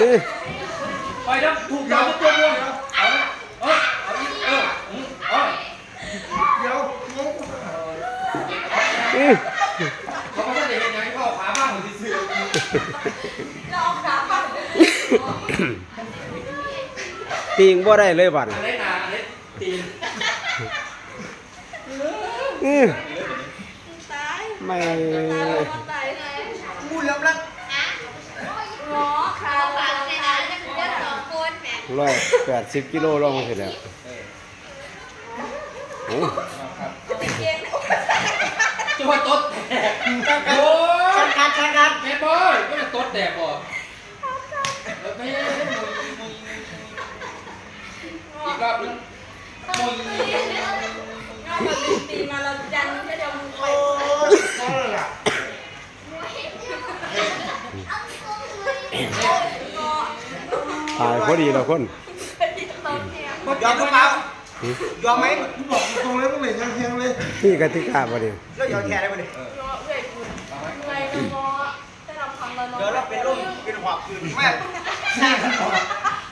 เอ้ยไปแล้วถูกเราตัวม่วเอาเออเอาเอออืมเออเดี๋ยวอื้อเขาไม่ได้เห็นยังเขาขาบ้างเหมือนที่ซื้อติงบ่ได้เลยบัดอันนี้นาอันนี้ตีนเอ้ยตายไม่ ตายเลย งูเหลือมแล้ว หมอขาวขาวในนั้นจะเป็นสองคนแหม ร้อยแปดสิบกิโลลงเสร็จแล้วโอ้เป็นเก่งจะว่าต๊ดแตกโอ้ยชันกันชันกันแม่บอยก็จะต๊ดแตกบ่แล้วไม่อีกรอบนึงมึงเราแบบตีมาเราดันแค่เดียวมึงไป นั่นแหละ ตายพอดีแล้วคนเป็นที่ตรงเนี่ยยอมหรือเปล่ายอมไหมกูบอกตรงเลยมึงเหม็นยังเพียงเลยนี่กติกาบ่ดิแล้วยอมแค่ได้ไหมเนี่ยหมอเวทคุณไงก็หมอจะทำคำละน้อยเดี๋ยวเราเป็นลมเป็นหอบคืนแม่สร้างกันหมด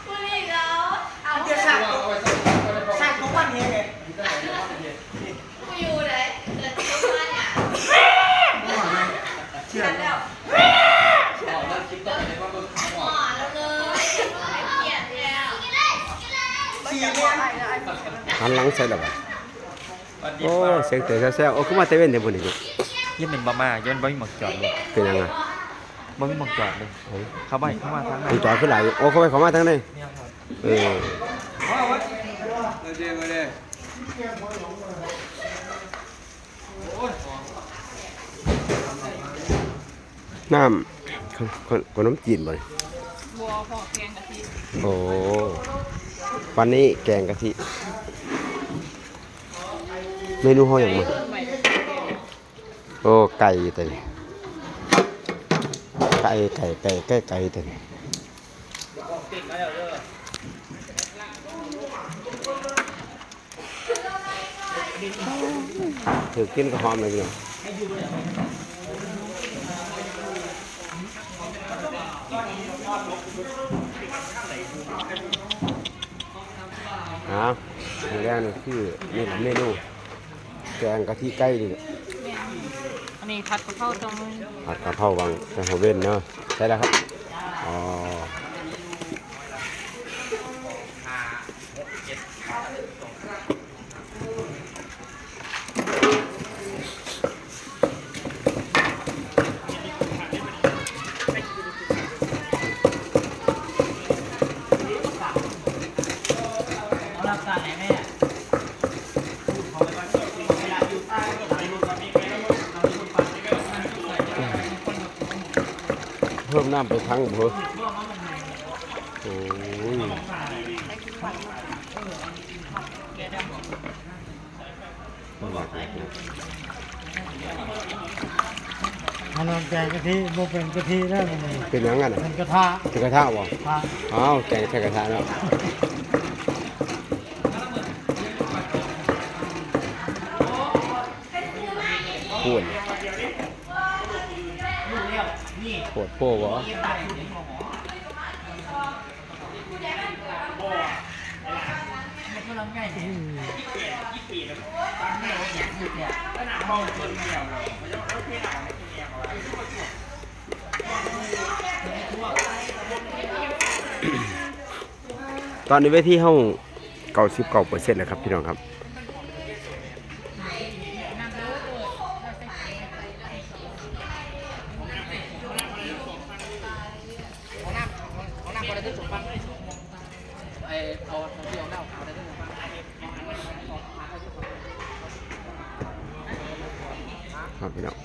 พูดอีกแล้วเอา เดี๋ยวสร้าง เอาไปใส่เอาไป สร้างทุกวันเองไง กูอยู่ไหนเกิดทุกวันอะ เชื่อ ฉันแล้ว เอาแล้วคลิปต่อไปว่าเบิ่งขาว หมอแล้วเลยไม่เกลียดแล้ว สี่เดือน หันหลังใส่แล้วบัดโอ้เสียงเตะแซ่ๆโอ้คือมาเตเว่นเดี๋ยวบ่นี่ลูกยันเป็นบามายันบ่มีหมอกจอดเลยเป็นยังไงบ่มีหมอกจอดเลยเข้าไปเข้ามาทางไหนมันจอดขึ้นหลายโอ้เข้าไปเข้ามาทางไหนเออน้ำขนขนขนมจีนบ่นี่บัวหอแกงกะทิโอ้ วันนี้แกงกะทิเมนูห้ออย่างมันโอ้ไก่แต่นี่ไก่ไก่ไก่ไก่ไก่แต่นี่ถือกินก็หอมเลยเนี่ย ครับอย่างแรกนี่คือนี่แหละเมนูแกงกะทิไก่นี่แหละอันนี้ผัดกะเพราตรงผัดกะเพราวังแต่หัวเว้นเนาะใช่แล้วครับอ๋อ เพิ่มน้ำไปทั้งเบอโอ้ยมันนแกงกะทิบ่เป็นกะทิแล้วมันนี่เป็นยังไงน่ะเป็นกระทะเป็นกระทะบ่ทะอ้าวแกงใส่กระทะแล้วพูดปว ดโป้บ่ตอนนี้เวทีเฮาเก้าสิบเก้าเปอร์เซ็นต์แล้วครับพี่น้องครับ ไอ้เอาเที่ยวเน่าเอาได้ด้วยครับพี่น้อง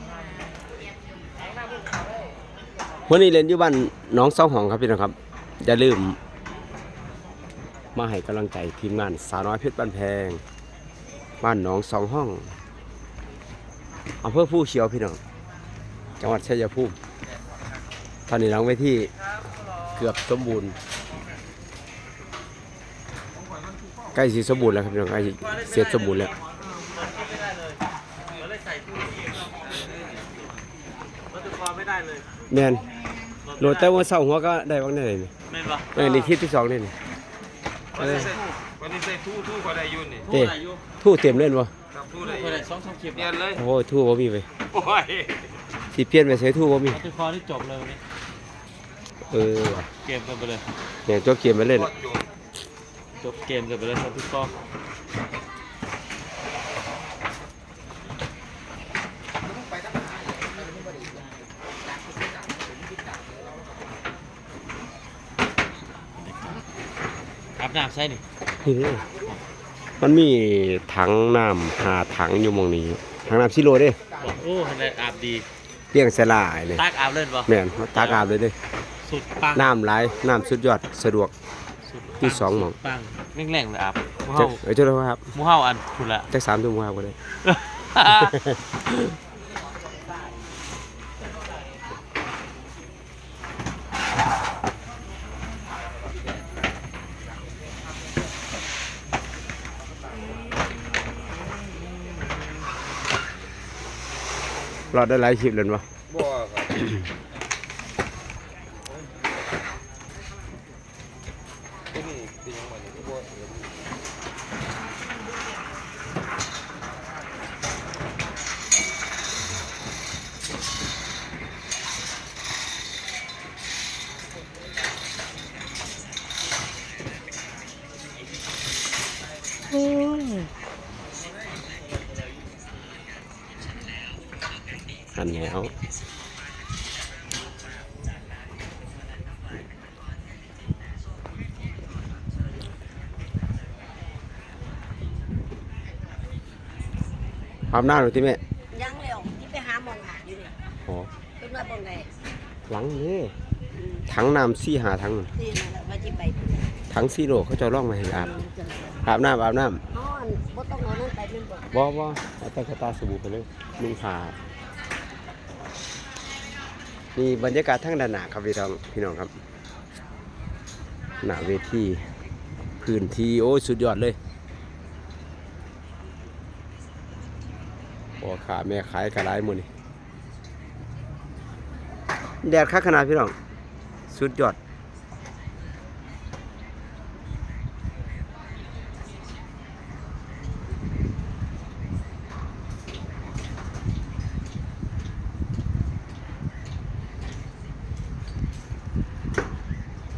วันนี้เรียนอยู่บ้านน้องเสาหองครับพี่น้องครับอย่าลืม มาให้กำลังใจทีมงานสาวน้อยเพชรบ้านแพง บ้านหนองสองห้องอำเภอผู้เชียวพี่น้อง จังหวัดชัยภูมิตอนนี้หลังเวที เกือบสมบูรณ์ใกล้สิสมบูรณ์แล้วครับพี่น้องใกล้สิเสร็จสมบูรณ์แล้วไม่ได้เลยแมนโหลดแต่ว่าเสาหัวก็ได้บ้างได้นี่แม่นปะเออนี่คลิปที่สองนี่นี่วันนี้ใส่วันนี้ใส่ทู่ทู่ก็ได้อยุ่นนี่เต้ทู่เต็มเล่นบ่ครับทู่ได้อเพื่ยุ่อนนสองสามคลิปเปลี่ยนเลยโอ้ยทู่บ่มีไปโอ้ยสิเปลี่ยนไปใช้ทู่บ่มีคือคอที่จบเลยวันนี้ เออว่ะเกมกันไปเลยเนี่ยจบเกมไปเล่นกดจุ่มจบเกมกันไปเลยครับทุกกองอาบน้ำใช่นี่นี่เด้มันมีถังน้ำหาถังอยู่หมองนี้ถังน้ำซิโร่เด้บอกโอ้ทำไมอาบดีเลี้ยงสลายเลยตักอาบเล่นปะแม่นมาตากอาบเลยเด้ สุดปังน้ำหลายน้ำสุดยอดสะดวก สุดที่สองหม่อง ปังแรงๆเลยอาบหมูเจ้าเฮาเอ้ยเจ้าเลยครับหมูเฮาอันคุณละ จักสามทุ่มครับก็ได้ รอดได้หลายคลิปเลยปะบ่ครับที่นี่ตียังไงนี่บ่เห็น อันแล้วอาบน้ำหน่อยที่แม่ยังเร็วที่ไปหาหมองหาอยู่เนี่ยโอ้เป็นว่าบงไงหลังนี่ถังน้ำซี่หาถังนั่นที่นั่นแหละว่าจะไปถังซีโร่เขาจะเอาล่องมาให้อาบอาบน้ำอาบน้นอนบ่ต้องเอานั่นไปเป็นบ่ำบ่บ่เอาแต่กระตาสบู่ไปเลยนุ่งผ้า นี่บรรยากาศทั้งด้านหน้าครับพี่น้องพี่น้องครับ หน้าเวทีพื้นที่โอ้สุดยอดเลยพ่อขาแม่ขายกระไรหมดนี่แดดคักขนาดพี่น้อง สุดยอด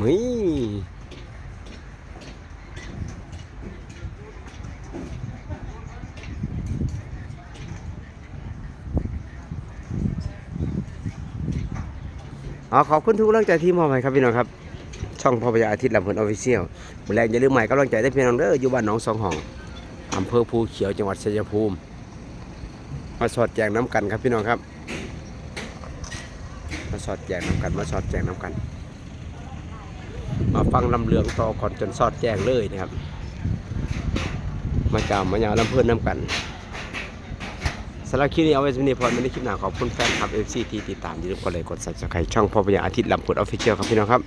มึยอ๋อขอบคุณทุกกำลังใจที่มอบให้ครับพี่น้องครับ ช่องพ่อพญาอาทิตย์ลำเพลินออฟฟิเชียลแรงอย่าลืมใหม่กำลังใจได้พี่น้องเด้ออยู่บ้านหนองสองห้องอำเภอภูเขียวจังหวัดชัยภูมิ มาสอดแจงน้ำกันครับพี่น้องครับ มาสอดแจงน้ำกันมาสอดแจงน้ำกัน มาฟังลำเลืองต่อก่อนจนสอดแจ้งเลยนะครับ มาจามมาอยาลำเพื่อนน้ำกันสำหรับคลิปนี้เอาไว้สำหรับพอไม่ได้คลิปหน้าขอบคุณแฟนคลับเอลซีที่ติดตามอย่าลืมกดไลค์กด subscribe ช่องพ่อพญาอาทิตย์ลำพูดออฟฟิเชียลครับพี่น้องครับ